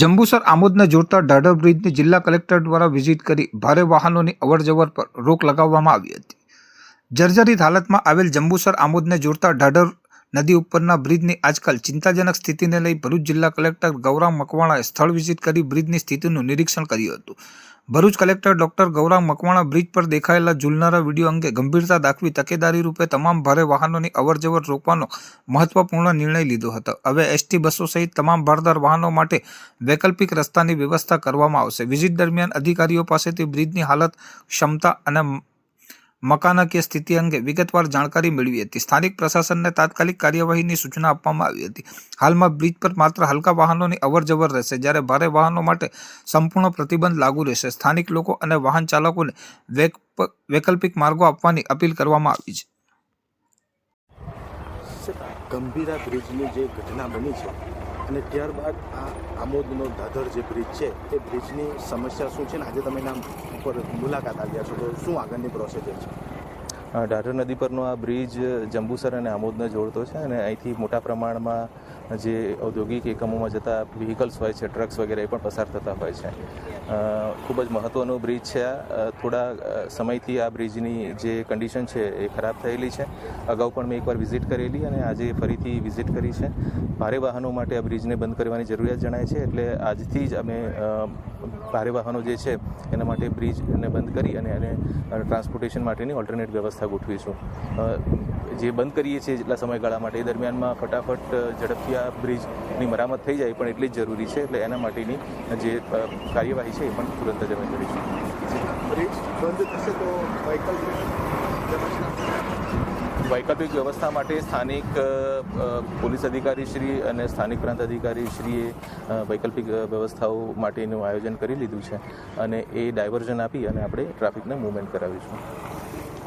જંબુસર આમોદને જોડતા ઢાઢર બ્રિજની જિલ્લા કલેક્ટર દ્વારા વિઝિટ કરી ભારે વાહનોની અવરજવર પર રોક લગાવવામાં આવી હતી. જર્જરિત હાલતમાં આવેલ જંબુસર આમોદને જોડતા ઢાઢર નદી ઉપરના બ્રિજની આજકાલ ચિંતાજનક સ્થિતિને લઈ ભરૂચ જિલ્લા કલેક્ટર ગૌરામ મકવાણાએ સ્થળ વિઝિટ કરી બ્રિજની સ્થિતિનું નિરીક્ષણ કર્યું હતું. Bharuch collector doctor Gaurang Makwana bridge પર દેખાયેલા ઝૂલનારા વીડિયો અંગે ગંભીરતા દાખવી તકેદારી રૂપે તમામ ભારે વાહનોની અવરજવર રોકવાનો મહત્વપૂર્ણ નિર્ણય લીધો હતો. હવે એસટી બસો સહિત તમામ ભારદાર વાહનો માટે વૈકલ્પિક રસ્તાની વ્યવસ્થા કરવામાં આવશે. વિઝિટ દરમિયાન અધિકારીઓ પાસેથી બ્રિજની હાલત, ક્ષમતા અને મકાનકીય સ્થિતિ અંગે વિગતવાર જાણકારી મેળવી હતી. સ્થાનિક પ્રશાસનને તાત્કાલિક કાર્યવાહીની સૂચના આપવામાં આવી હતી. હાલમાં બ્રિજ પર માત્ર હલકા વાહનોની અવરજવર રહેશે, જ્યારે ભારે વાહનો માટે સંપૂર્ણ પ્રતિબંધ લાગુ રહેશે. સ્થાનિક લોકો અને વાહન ચાલકોને વૈક- વૈકલ્પિક માર્ગો આપવાની અપીલ કરવામાં આવી છે. ગંભીરા બ્રિજની જે ઘટના બની છે અને ત્યારબાદ આ આમોદનો દાદર જે બ્રિજ છે, એ બ્રિજની સમસ્યા શું છે? ને આજે તમે એના ઉપર મુલાકાત આવ્યા છો, તો શું આગળની પ્રોસેસર છે? ઢાઢર નદી પરનો આ બ્રિજ જંબુસર અને આમોદને જોડતો છે અને અહીંથી મોટા પ્રમાણમાં જે ઔદ્યોગિક એકમોમાં જતા વ્હીકલ્સ હોય છે ટ્રક્સ વગેરે એ પણ પસાર થતા હોય છે. ખૂબ જ મહત્ત્વનો બ્રિજ છે આ. થોડા સમયથી આ બ્રિજની જે કન્ડિશન છે એ ખરાબ થયેલી છે. અગાઉ પણ મેં એકવાર વિઝિટ કરેલી અને આજે ફરીથી વિઝિટ કરી છે. ભારે વાહનો માટે આ બ્રિજને બંધ કરવાની જરૂરિયાત જણાય છે એટલે આજથી જ અમે ભારે વાહનો જે છે એના માટે બ્રિજને બંધ કરી અને એને ટ્રાન્સપોર્ટેશન માટેની ઓલ્ટરનેટ વ્યવસ્થા ગોઠવીશું જે બંધ કરીએ છીએ જેટલા સમયગાળા માટે એ દરમિયાનમાં ફટાફટ ઝડપથી આ બ્રિજની મરામત થઈ જાય પણ એટલી જ જરૂરી છે. એટલે એના માટેની જે કાર્યવાહી છે એ પણ તુરંત જ અમે કરીશું. બ્રિજ બંધ થશે તો વૈકલ્પિક વૈકલ્પિક વ્યવસ્થા માટે સ્થાનિક પોલીસ અધિકારી શ્રી અને સ્થાનિક પ્રાંત અધિકારી શ્રીએ વૈકલ્પિક વ્યવસ્થાઓ માટેનું આયોજન કરી લીધું છે. અને એ ડાયવર્ઝન આપી અને આપણે ટ્રાફિકને મૂવમેન્ટ કરાવીશું.